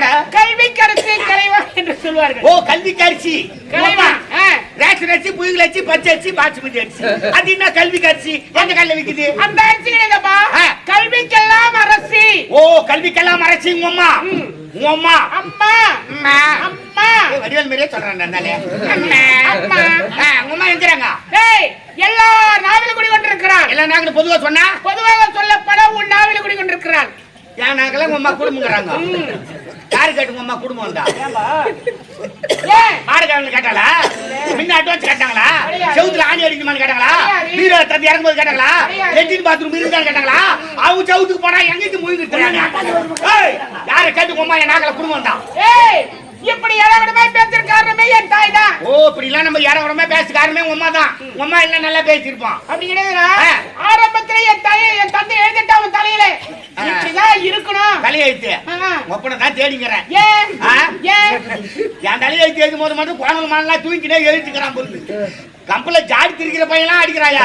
என்னடா கல்விக்கரசி கலைவா என்று சொல்வார்கள். ஓ கல்விக்கு அரிசி கலைவா. ரேஷன் அரிசி புயல் அரிசி பச்சை அரிசி பாசுமதி அரிசி. அது என்ன கல்விக்கு அரிசி எந்த கல்ல விக்குது? அந்த அரிசி கிடையாதுப்பா. கல்விக்கெல்லாம் அரசி. ஓ கல்விக்கெல்லாம் அரைச்சி உங்க அம்மா. உங்க அம்மா. அம்மா. அம்மா. அம்மா. வடிவேல் மாதிரியே சொல்றேன் நானே அம்மா. அம்மா. உங்க அம்மா எங்கிறாங்க டேய் எல்லா நாவிலும் குடிகொண்டிருக்கிறான் எல்லாம் நாங்க பொதுவா சொன்னா? பொதுவாக சொல்லப்பட உன் நாவிலும் குடிகொண்டிருக்கிறான் ஏன் நாங்கெல்லாம் உங்க அம்மா குடும்பங்கிறாங்க. யாரு கேட்டு உங்க அம்மா குடும்பம் வந்தா ஏன் மாடுகாரங்க கேட்டாளா? முன்ன அட்வான்ஸ் கேட்டாங்களா? கிடையாது. செவுத்துல ஆணி அடிக்கணுமான்னு கேட்டாங்களா? கிடையாது. பீரோ தத்தி இறங்கும்போது கேட்டாங்களா? கிடையாது. லெட்டின் பாத்ரூம் இருக்கான்னு கேட்டாங்களா? அவங்க செவுத்துக்கு போனா எங்கிட்டு ஏய் யாரை கேட்டு உங்க அம்மா என் நாங்கள குடும்பம் தான். ஏய் இப்படி இளவிடமே பேசுற காரணமே என் தாய் தான். ஓ இப்படி எல்லாம் நம்ம உடம்பே பேச காரணமே உங்க அம்மா தான். அம்மா எல்லாம் நல்லா பேசியிருப்பான். அப்படி கிடையாதுடா. ஆ. ஆ. ஒப்பனை தான் தேடிங்கிறேன் என் தலையெழுத்து எழுதும் போது மட்டும் கோணல் மானலாம் தூக்கிட்டே எழுதிக்கிறான் பொருள் கம்பல ஜாடி திரிக்கிற பையன்லாம் அடிக்கிறாயா?